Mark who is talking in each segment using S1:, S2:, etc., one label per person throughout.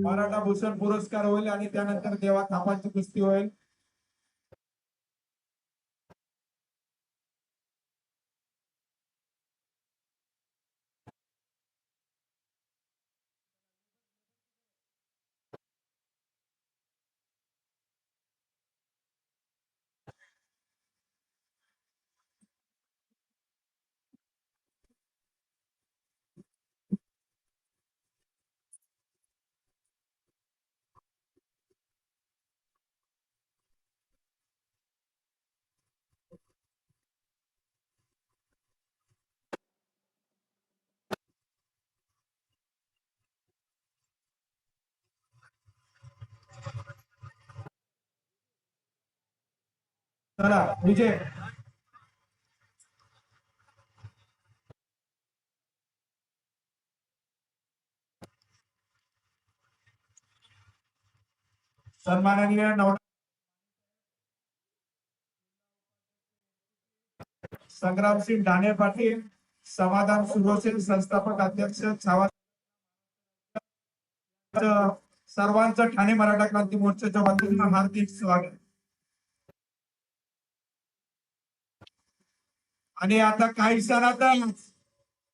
S1: मराठा भूषण पुरस्कार होईल आणि त्यानंतर देवा थापांची कुस्ती होईल. चला, विजय। सन्माननीय नव संग्रामसिंग ठाणे पाटील, समाधान सुरोसेन संस्थापक अध्यक्ष ठाणे मराठा क्रांती वतीनं हार्दिक स्वागत. आणि आता काही सणातच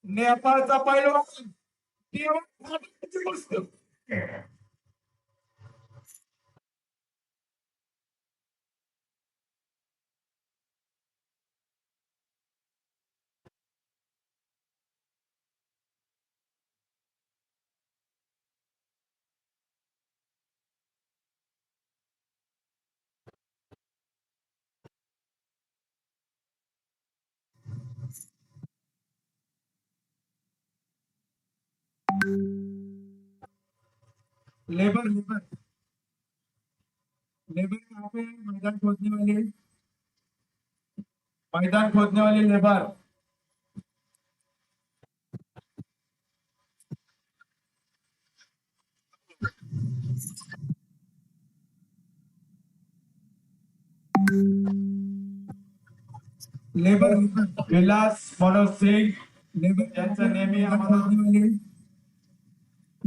S1: नेपाळचा पैलवान. देवा लेबर लेबर। लेबर यहाँ पे मैदान खोदने वाले। मैदान खोदने वाले labour. Labour Vilas Manoj Singh labour. यांचं नेहमी आम्हाला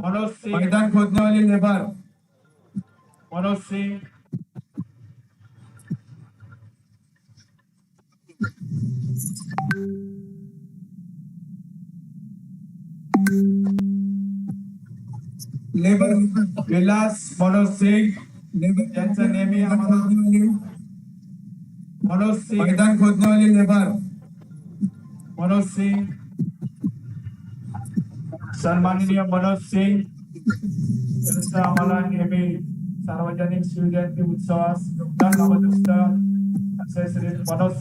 S1: मनोज सिंग मैदान खोदने वाले labour Manoj Singh labour Vilas Manoj Singh labour यांचं नेहमी आम्हाला मनोज सिंग मैदान खोदने वाले लेबर मनोज सिंग सन्माननीय मनोज सिंग यांचं आम्हाला नेहमी सार्वजनिक शिवजयंती उत्सवास योगदान लावत असतात मनोज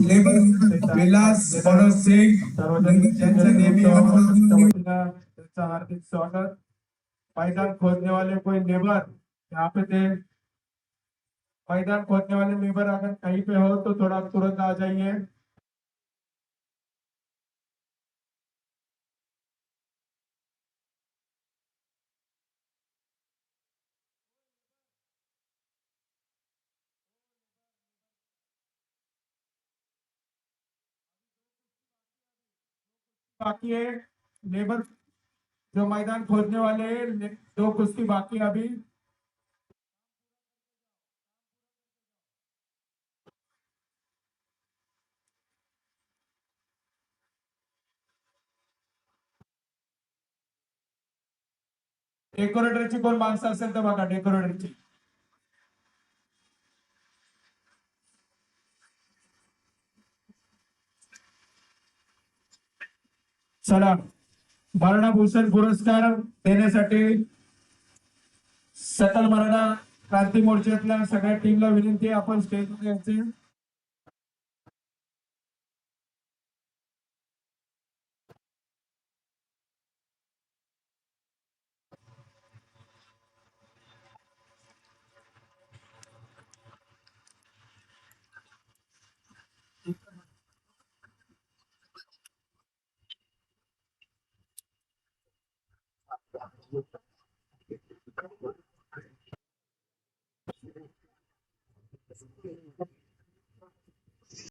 S2: सिंग
S1: सार्वजनिक हार्दिक स्वागत. मैदान खोदने वाले कोई लेबर यहाँ पे थे मैदान खोदने वाले लेबर अगर कहीं पे हो तो थोड़ा तुरंत आ जाइए। बाकी है। लेबर जो मैदान खोजने वाले हैं दो कुश्ती बाकी अभी। डेकोरेटरची कोण माणसं असेल तर बघा चला. मरणभूषण पुरस्कार देण्यासाठी सकल मराठा क्रांती मोर्चातल्या सगळ्या टीमला विनंती आपण स्टेजवर यायचे. with them.